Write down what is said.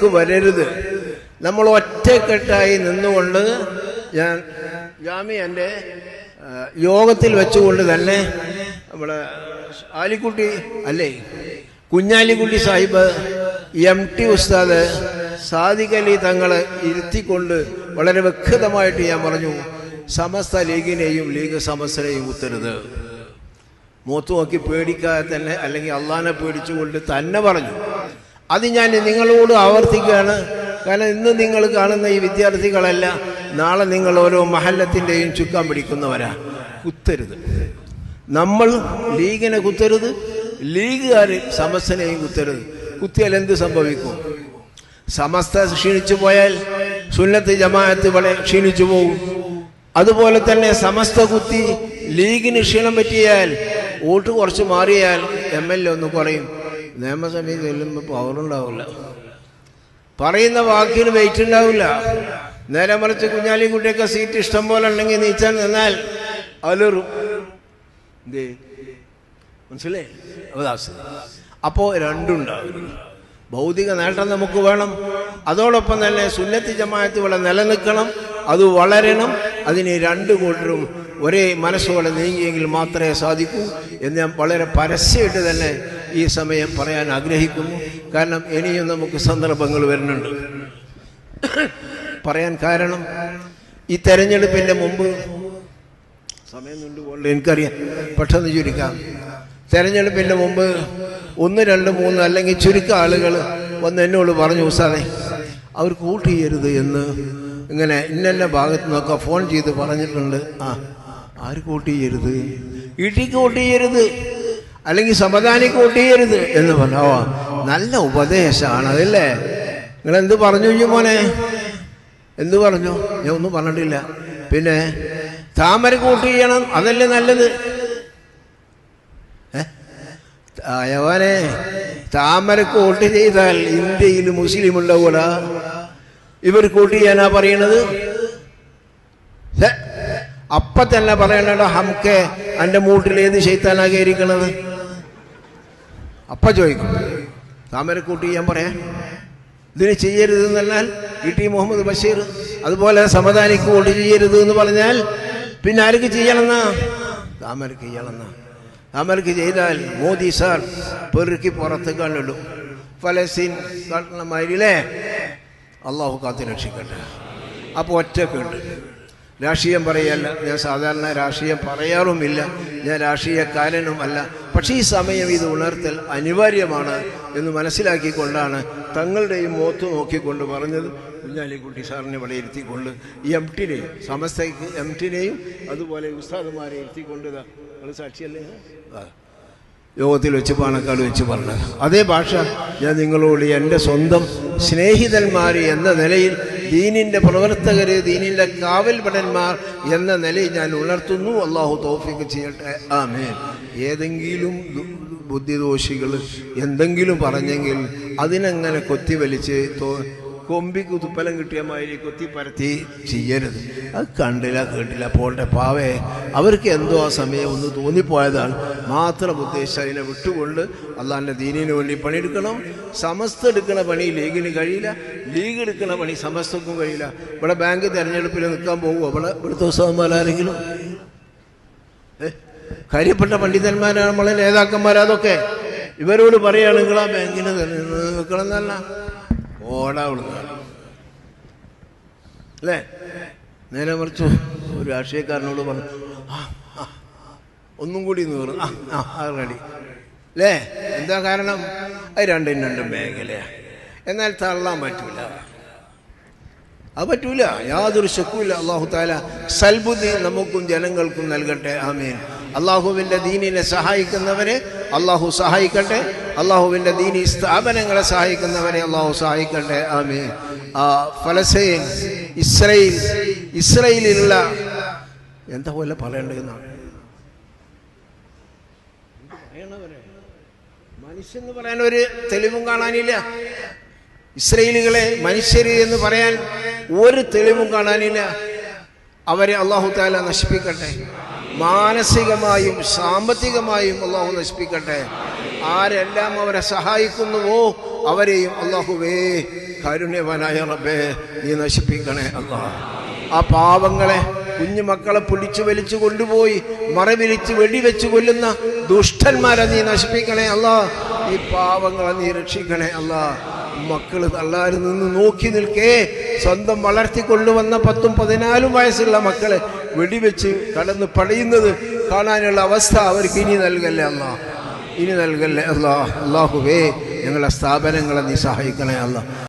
നമുക്ക് വരരുത്. നമ്മൾ ഒറ്റക്കെട്ടായി നിന്നുകൊണ്ട് ഞാൻ ജാമി ജാമ്യന്റെ യോഗത്തിൽ വെച്ചുകൊണ്ട് തന്നെ നമ്മുടെ ആലിക്കുട്ടി അല്ലേ കുഞ്ഞാലിക്കുട്ടി സാഹിബ് എം ടി ഉസ്താദ് സാദിഖലി തങ്ങളെ ഇരുത്തിക്കൊണ്ട് വളരെ വ്യക്തമായിട്ട് ഞാൻ പറഞ്ഞു സമസ്ത ലീഗിനെയും ലീഗ് സമസ്തനെയും കുത്തരുത് മൂത്തു നോക്കി പേടിക്കാതെ തന്നെ അല്ലെങ്കിൽ അള്ളാനെ പേടിച്ചുകൊണ്ട് തന്നെ പറഞ്ഞു. അത് ഞാൻ നിങ്ങളോട് ആവർത്തിക്കുകയാണ്. കാരണം ഇന്ന് നിങ്ങൾ കാണുന്ന ഈ വിദ്യാർത്ഥികളല്ല നാളെ നിങ്ങൾ ഓരോ മഹല്ലത്തിന്റെയും ചുക്കാൻ പിടിക്കുന്നവരാ. കുത്തരുത്. നമ്മൾ ലീഗിനെ കുത്തരുത്. ലീഗുകാർ സമസ്തനെയും കുത്തരുത്. കുത്തിയാൽ എന്ത് സംഭവിക്കും? സമസ്ത ക്ഷീണിച്ചു പോയാൽ സുന്നത്ത് ജമാഅത്ത് വളരെ ക്ഷീണിച്ചു പോകും. അതുപോലെ തന്നെ സമസ്ത കുത്തി ലീഗിന് ക്ഷീണം പറ്റിയാൽ വോട്ട് കുറച്ച് മാറിയാൽ എം എൽ എ ഒന്ന് കുറയും. നിയമസഭയിൽ ചെല്ലുമ്പോൾ പവർ ഉണ്ടാവില്ല പറയുന്ന വാക്കിന് വെയിറ്റ് ഉണ്ടാവില്ല. നേരെ മറിച്ച് കുഞ്ഞാലിക്കുട്ടിയൊക്കെ സീറ്റ് ഇഷ്ടം പോലെ ഉണ്ടെങ്കിൽ നീച്ചാൻ നിന്നാൽ അലറും. എന്തേ മനസ്സിലേ അപ്പോൾ രണ്ടുണ്ടാവും ഭൗതിക നേട്ടം നമുക്ക് വേണം. അതോടൊപ്പം തന്നെ സുന്നത്തി ജമാഅത്ത് ഇവിടെ നിലനിൽക്കണം. അത് വളരണം. അതിന് രണ്ട് കൂട്ടരും ഒരേ മനസ്സോടെ നീങ്ങിയെങ്കിൽ മാത്രമേ സാധിക്കൂ എന്ന് ഞാൻ വളരെ പരസ്യമായിട്ട് തന്നെ ഈ സമയം പറയാൻ ആഗ്രഹിക്കുന്നു. കാരണം ഇനിയും നമുക്ക് സന്ദർഭങ്ങൾ വരുന്നുണ്ട്. പറയാൻ കാരണം ഈ തെരഞ്ഞെടുപ്പിന്റെ മുമ്പ് സമയം കൊണ്ടുപോകണ്ട എനിക്കറിയാം പെട്ടെന്ന് ചുരുക്കാം. തെരഞ്ഞെടുപ്പിന്റെ മുമ്പ് ഒന്ന് രണ്ട് മൂന്ന് അല്ലെങ്കിൽ ചുരുക്കം ആളുകൾ വന്ന് എന്നോട് പറഞ്ഞു സാറേ അവർ വോട്ട് ചെയ്യരുത് എന്ന് ഇങ്ങനെ ഇന്ന ഭാഗത്ത് നിന്നൊക്കെ ഫോൺ ചെയ്ത് പറഞ്ഞിട്ടുണ്ട്. ആ ആര് കൂട്ടി ചെയ്യരുത്? ഇടിക്ക് കൂട്ടി ചെയ്യരുത്. അല്ലെങ്കിൽ സമദാനിക്ക് കൂട്ടി ചെയ്യരുത് എന്ന് പറഞ്ഞോ. നല്ല ഉപദേശമാണ് അതല്ലേ? നിങ്ങൾ എന്ത് പറഞ്ഞു മോനെ? എന്ത് പറഞ്ഞു? ഞാൻ ഒന്നും പറഞ്ഞിട്ടില്ല. പിന്നെ താമര കൂട്ടി ചെയ്യണം അതല്ലേ നല്ലത്? ഏ? താമര വോട്ട് ചെയ്താൽ ഇന്ത്യയിൽ മുസ്ലിം ഉണ്ടാവൂടാ ഇവർക്ക് കൂട്ടി ചെയ്യാനാ പറയണത്? അപ്പ തന്നെ പറയണോ ഹംകെ എന്റെ മൂട്ടിൽ ഏത് ചെയ്ത്താനാ കയറിക്കണത്? അപ്പ ചോദിക്കും താമരക്കൂട്ടി ഞാൻ പറയാം ഇതിന് ചെയ്യരുത് എന്ന് പറഞ്ഞാൽ ഇ ടി മുഹമ്മദ് ബഷീർ അതുപോലെ സമദാനിക്ക് വോട്ട് ചെയ്യരുത് എന്ന് പറഞ്ഞാൽ പിന്നെ ആർക്ക് ചെയ്യണമെന്നാ? താമരക്ക് ചെയ്യണമെന്നാ. താമരക്ക് ചെയ്താൽ മോദി സാർ പെറുക്കി പുറത്ത് കണ്ടിടും ഫലസ്തീൻ കാട്ടണമാരില്ലേ അള്ളാഹു കാത്തി രക്ഷിക്കട്ടെ. അപ്പോൾ ഒറ്റക്കുണ്ട്. രാഷ്ട്രീയം പറയല്ല. ഞാൻ സാധാരണ രാഷ്ട്രീയം പറയാറുമില്ല. ഞാൻ രാഷ്ട്രീയക്കാരനും അല്ല. പക്ഷേ ഈ സമയം ഇത് ഉണർത്തൽ അനിവാര്യമാണ് എന്ന് മനസ്സിലാക്കിക്കൊണ്ടാണ് തങ്ങളുടെയും മോത്ത് നോക്കിക്കൊണ്ട് പറഞ്ഞത്. കുഞ്ഞാലിക്കുട്ടി സാറിനെ ഇവിടെ ഇരുത്തിക്കൊണ്ട് ഈ എം ടിനെയും സമസ്തയ്ക്ക് എം ടിനെയും അതുപോലെ ഉസ്താദുമാരെ ഇരുത്തിക്കൊണ്ട് നിങ്ങൾ സാക്ഷിയല്ലേ? യോഗത്തിൽ വെച്ച് പാണക്കാട് വെച്ച് പറഞ്ഞത്. അതേ ഭാഷ ഞാൻ നിങ്ങളോട് എന്റെ സ്വന്തം സ്നേഹിതന്മാർ എന്ന നിലയിൽ ദീനിന്റെ പ്രവർത്തകർ ദീനിന്റെ കാവൽഭടന്മാർ എന്ന നിലയിൽ ഞാൻ ഉണർത്തുന്നു. അള്ളാഹു തോഫിക്ക് ചെയ്യട്ടെ. ആമേൻ. ഏതെങ്കിലും ബുദ്ധിദോഷികൾ എന്തെങ്കിലും പറഞ്ഞെങ്കിൽ അതിനങ്ങനെ കൊത്തിവലിച്ച് തോ കൊമ്പിക്ക് തുപ്പലം കിട്ടിയ മാതിരി കൊത്തി പരത്തി ചെയ്യരുത്. അത് കണ്ടില്ല കേട്ടില്ല പോട്ടെ പാവേ. അവർക്ക് എന്തോ ആ സമയം ഒന്ന് തോന്നിപ്പോയതാണ്. മാത്രം ഉദ്ദേശിച്ച് അതിനെ വിട്ടുകൊണ്ട് അള്ളാഹിന്റെ ദീനിന് വേണ്ടി പണിയെടുക്കണം. സമസ്ത എടുക്കുന്ന പണി ലീഗിന് കഴിയില്ല. ലീഗ് എടുക്കുന്ന പണി സമസ്തക്കും കഴിയില്ല. ഇവിടെ ബാങ്ക് തിരഞ്ഞെടുപ്പിൽ നിൽക്കാൻ പോകുമോ ഇവിടെ ഇവിടുത്തെ ദിവസമാരെങ്കിലും? കാര്യപ്പെട്ട പണ്ഡിതന്മാരാണ് നമ്മളെ നേതാക്കന്മാരാതൊക്കെ ഇവരോട് പറയുകയാണ് നിങ്ങൾ ആ ബാങ്കിന് നിൽക്കണം എന്നല്ല ഓടാ അവിടുന്ന്. അല്ലേ? നേരെ മറിച്ച് ഒരു രാഷ്ട്രീയക്കാരനോട് പറഞ്ഞു ഒന്നും കൂടി നൂറ് ആ ആ റെഡി. അല്ലേ? എന്താ കാരണം? അത് രണ്ടും രണ്ടും മേഖലയാണ് എന്നാൽ തള്ളാൻ പറ്റൂല. അത് പറ്റൂല. യാതൊരു ശക്കുമില്ല അള്ളാഹു താല സൽബുദ്ധി നമുക്കും ജനങ്ങൾക്കും നൽകട്ടെ. ആമീൻ. അള്ളാഹുവിന്റെ ദീനിനെ സഹായിക്കുന്നവരെ അള്ളാഹു സഹായിക്കട്ടെ. അള്ളാഹുവിന്റെ ദീനി സ്ഥാപനങ്ങളെ സഹായിക്കുന്നവരെ അള്ളാഹു സഹായിക്കട്ടെ. ആമേ ആ ഫലസ്തീൻ ഇസ്രയേൽ ഇസ്രയേലിലുള്ള എന്താ പോലെ പറയേണ്ടതെന്നാണ് മനുഷ്യന്ന് പറയാൻ ഒരു തെളിവും കാണാനില്ല. ഇസ്രയേലുകളെ മനുഷ്യര് എന്ന് പറയാൻ ഒരു തെളിവും കാണാനില്ല. അവരെ അള്ളാഹു താല നശിപ്പിക്കട്ടെ. മാനസികമായും സാമ്പത്തികമായും അള്ളാഹു നശിപ്പിക്കട്ടെ. ആരെല്ലാം അവരെ സഹായിക്കുന്നുവോ അവരെയും അള്ളാഹുവേ കരുണ്യവനായ റബ്ബേ നീ നശിപ്പിക്കണേ അള്ളാഹ് ആ പാവങ്ങളെ കുഞ്ഞു മക്കളെ പിടിച്ചു വലിച്ചു കൊണ്ടുപോയി മറവിരിച്ച് വെടിവെച്ച് കൊല്ലുന്ന ദുഷ്ടന്മാരെ നീ നശിപ്പിക്കണേ അല്ലാ ഈ പാവങ്ങളെ നീ രക്ഷിക്കണേ അല്ലാ മക്കൾ തള്ളാരിൽ നിന്ന് നോക്കി നിൽക്കേ. സ്വന്തം വളർത്തിക്കൊണ്ടുവന്ന പത്തും പതിനാലും വയസ്സുള്ള മക്കളെ വെടിവെച്ച് കടന്ന് പടയുന്നത് കാണാനുള്ള അവസ്ഥ അവർക്ക് ഇനി നൽകല്ലേ അല്ല? ഇനി നൽകല്ലേ അല്ലാ? അള്ളാഹുവേ ഞങ്ങളുടെ സ്ഥാപനങ്ങളെ നീ സഹായിക്കണേ അല്ലാ.